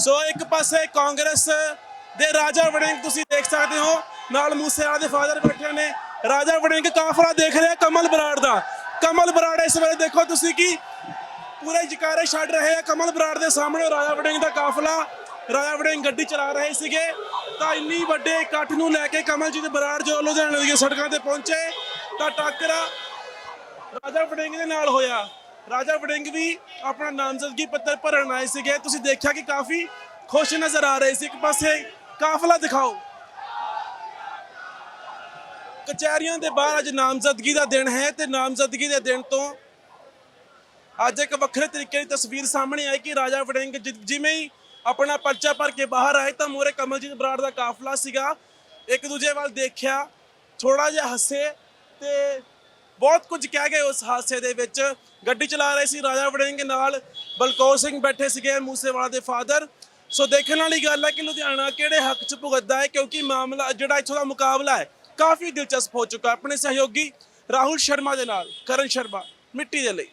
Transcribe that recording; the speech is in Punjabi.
ਸੋ ਇੱਕ ਪਾਸੇ ਕਾਂਗਰਸ ਦੇ ਰਾਜਾ ਵੜਿੰਗ ਤੁਸੀਂ ਦੇਖ ਸਕਦੇ ਹੋ। ਨਾਲ ਮੂਸੇਵਾਲਾ ਦੇ ਫਾਦਰ ਬੈਠੇ ਨੇ। ਰਾਜਾ ਵੜਿੰਗ ਕਾਫਲਾ ਦੇਖ ਰਿਹਾ ਕਮਲ ਬਰਾੜ ਦਾ। ਕਮਲ ਬਰਾੜ ਇਸ ਵੇਲੇ ਦੇਖੋ ਤੁਸੀਂ ਕੀ ਪੂਰੇ ਜਕਾਰੇ ਛੱਡ ਰਹੇ ਆ। ਕਮਲ ਬਰਾੜ ਦੇ ਸਾਹਮਣੇ ਰਾਜਾ ਵੜਿੰਗ ਦਾ ਕਾਫਲਾ। ਰਾਜਾ ਵੜਿੰਗ ਗੱਡੀ ਚਲਾ ਰਹੇ ਸੀਗੇ। ਤਾਂ ਇੰਨੀ ਵੱਡੇ ਇਕੱਠ ਨੂੰ ਲੈ ਕੇ ਕਮਲਜੀਤ ਬਰਾੜ ਜੋ ਲੁਧਿਆਣੇ ਦੀਆਂ ਸੜਕਾਂ ਤੇ ਪਹੁੰਚੇ, ਤਾਂ ਟੱਕਰਾ ਰਾਜਾ ਵੜਿੰਗ ਦੇ ਨਾਲ ਹੋਇਆ। ਰਾਜਾ ਵੜਿੰਗ ਵੀ ਆਪਣਾ ਨਾਮਜ਼ਦਗੀ ਪੱਤਰ ਭਰਨ ਆਏ ਸੀਗੇ। ਤੁਸੀਂ ਦੇਖਿਆ ਕਿ ਕਾਫੀ ਖੁਸ਼ ਨਜ਼ਰ ਆ ਰਹੇ ਸੀ। ਇੱਕ ਪਾਸੇ ਕਾਫਲਾ ਦਿਖਾਓ। ਕਚਹਿਰੀਆਂ ਦੇ ਬਾਹਰ ਅੱਜ ਨਾਮਜ਼ਦਗੀ ਦਾ ਦਿਨ ਹੈ ਤੇ ਨਾਮਜ਼ਦਗੀ ਦੇ ਦਿਨ ਤੋਂ ਅੱਜ ਇੱਕ ਵੱਖਰੇ ਤਰੀਕੇ ਦੀ ਤਸਵੀਰ ਸਾਹਮਣੇ ਆਈ ਕਿ ਰਾਜਾ ਵੜਿੰਗ ਜਿ- ਜਿਵੇਂ ਹੀ ਆਪਣਾ ਪਰਚਾ ਭਰ ਕੇ ਬਾਹਰ ਆਏ ਤਾਂ ਮੋਰੇ ਕਮਲਜੀਤ ਬਰਾੜ ਦਾ ਕਾਫਲਾ ਸੀਗਾ। ਇੱਕ ਦੂਜੇ ਵੱਲ ਦੇਖਿਆ ਥੋੜਾ ਜਿਹਾ ਹੱਸੇ ਤੇ ਬਹੁਤ ਕੁਝ ਕਹਿ ਗਏ ਉਸ ਹਾਦਸੇ ਦੇ ਵਿੱਚ। ਗੱਡੀ ਚਲਾ ਰਹੇ ਸੀ ਰਾਜਾ ਵੜਿੰਗ ਨਾਲ। ਬਲਕੌਰ ਸਿੰਘ ਬੈਠੇ ਸੀਗੇ ਮੂਸੇਵਾਲਾ ਦੇ ਫਾਦਰ। ਸੋ ਦੇਖਣ ਵਾਲੀ ਗੱਲ ਹੈ ਕਿ ਲੁਧਿਆਣਾ ਕਿਹੜੇ ਹੱਕ 'ਚ ਭੁਗਤਦਾ ਹੈ, ਕਿਉਂਕਿ ਮਾਮਲਾ ਜਿਹੜਾ ਇੱਥੋਂ ਦਾ ਮੁਕਾਬਲਾ ਹੈ, ਕਾਫੀ ਦਿਲਚਸਪ ਹੋ ਚੁੱਕਾ ਆਪਣੇ ਸਹਿਯੋਗੀ ਰਾਹੁਲ ਸ਼ਰਮਾ ਦੇ ਨਾਲ, ਕਰਨ ਸ਼ਰਮਾ, ਮਿੱਟੀ ਦੇ ਲਈ।